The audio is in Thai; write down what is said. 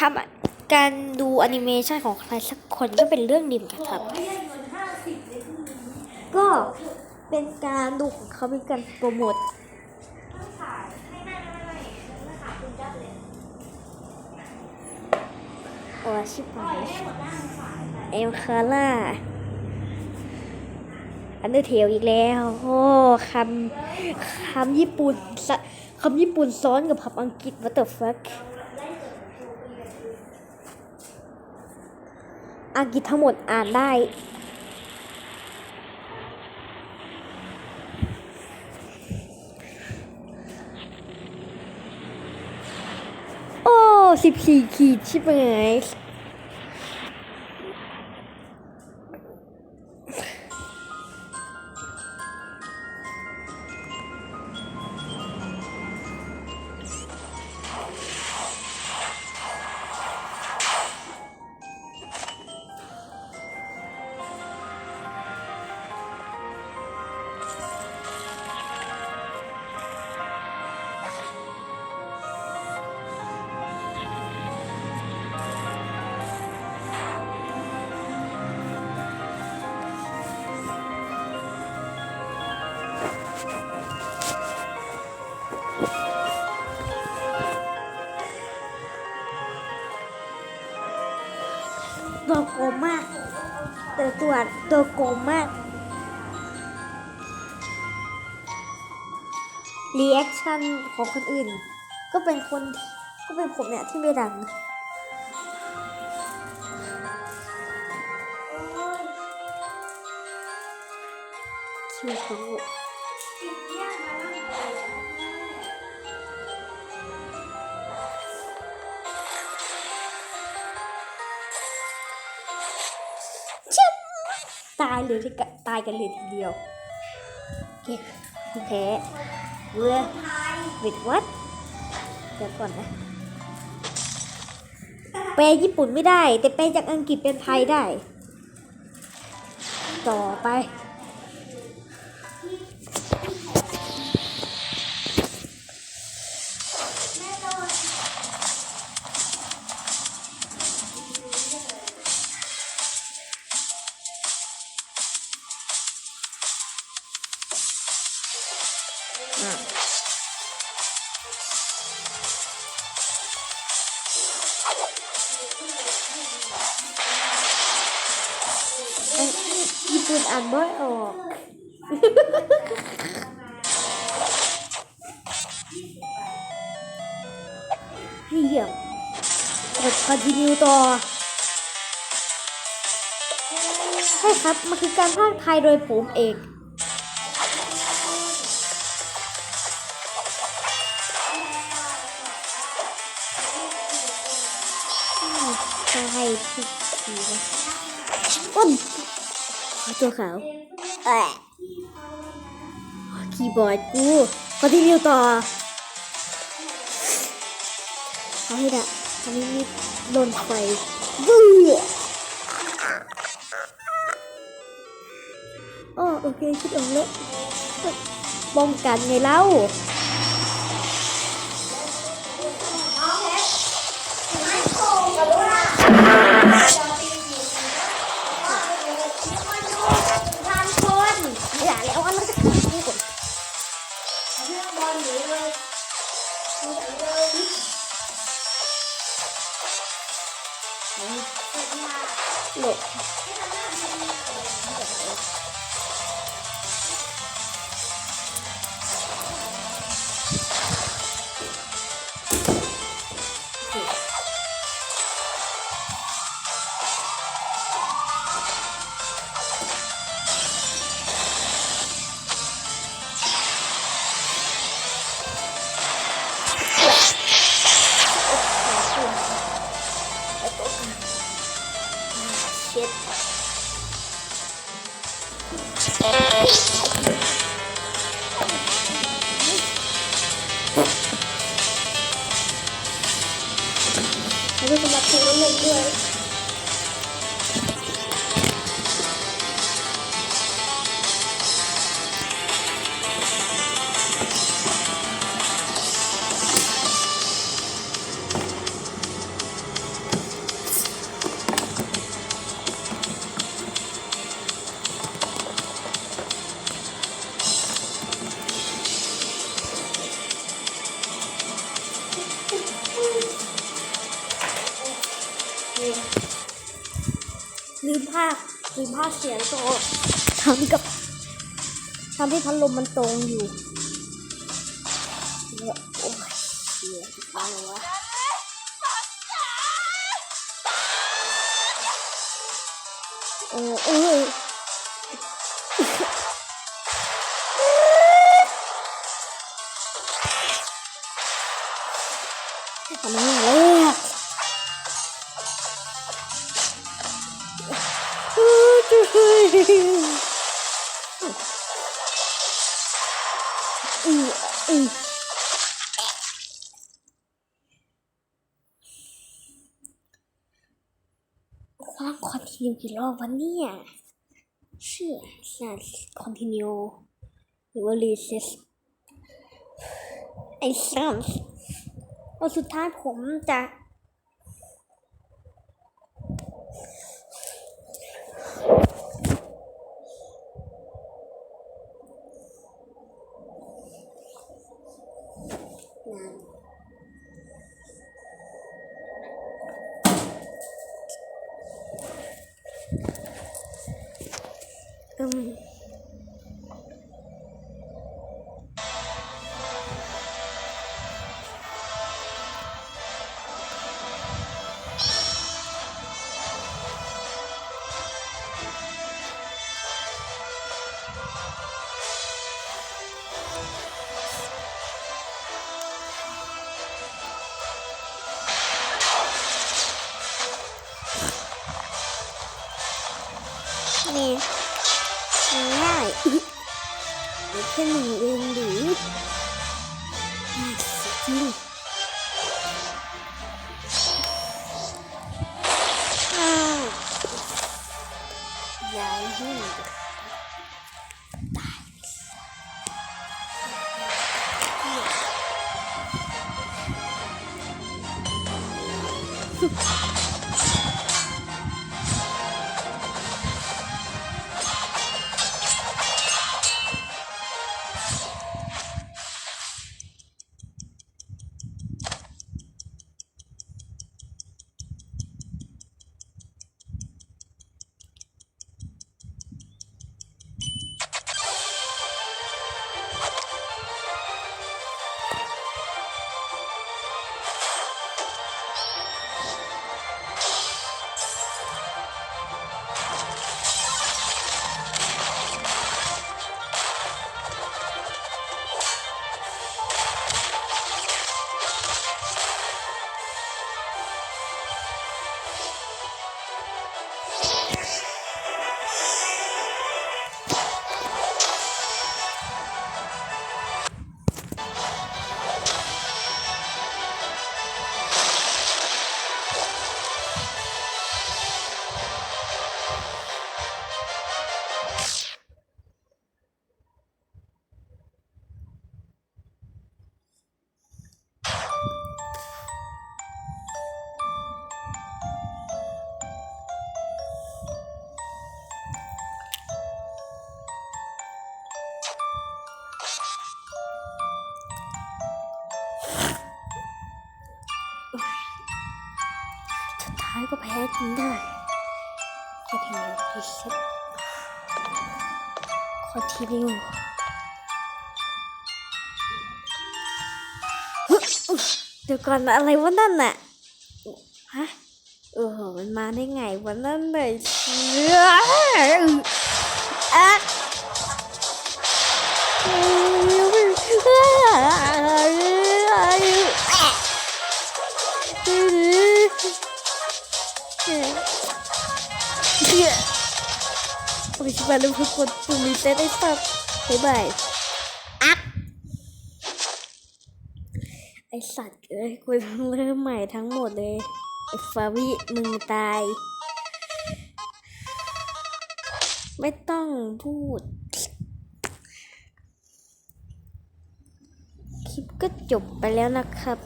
ทำการดูแอนิเมชันของใครสักคนก็เป็นเรื่องดีเหมือนกันครับ ก็เป็นการดูของเขาเป็นการโปรโมทโอ้ชิบหายเอ็มคาร่าอันเดอร์เทลอีกแล้ว โอ้คำคำญี่ปุ่นคำญี่ปุ่นซ้อนกับคำอังกฤษ what the fuck งกฤษทั้งหมดอ่านได้ โอ้สิบสี่ขีดใช่ไหมตั แต่ตัวตัวโกงมากรีแอคชั่นของคนอื่น ก็เป็นคนก็เป็นผมเนี่ยที่ไม่ดังคิวเขาชิ ตายเลยที่ตายกันเลยทีเดียวโอเคคุณแพ้เรือวิดวัดเดี๋ยวก่อนนะแปลญี่ปุ่นไม่ได้ แต่แปลจากอังกฤษเป็นไทยได้ ต่อไป ญี่ปุ่นอ่านไม่ออกเหี้ยกด continue ต่อใช่ครับ มันคือการพากไทยโดยผมเองใช่ทุกทีนะอ้น ตัวขาวแอะคีย์บอร์ดกูคอนติเนียต่อเอาให้ได้ทำให้มีโดนไฟบู๊อ๋อโอเคคิดออกแล้วป้องกันไงเล่า Thank you. แล้ ลงนั้นเลยด้วยลืมภาคลืมภาคเสียงโตทำกับทำให้พัดลมมันตรงอยู่เนี่ยโอ้ยเสียอีกแล้วเหรอวะเออเออทำไมเลย อืออือความคอนติเนียกี่รอบวันเนี่ยเชื่อน่าคอนติเนียหรือว่ารีเซ็ตไอ้ซ้ำวันสุดท้ายผมจะ นาน อืาสิจริง ก็แพ้จนได้คอนติเนียรีเซ็ตคอนติเนียเดี๋ยวก่อนอะไรวะนั่นน่ะฮะเออมันมาได้ไงวันนั้นเลยเออะโอ้ยชิบะลืมทุกคนปุ่มรีเซ็ตไอ้สัสบ๊ายบายอักไอสัตว์เอ้ยกูเริ่มใหม่ทั้งหมดเลยไอ้ฟาวิมึงตาย ไม่ต้องพูด คลิปก็จบไปแล้วนะครับ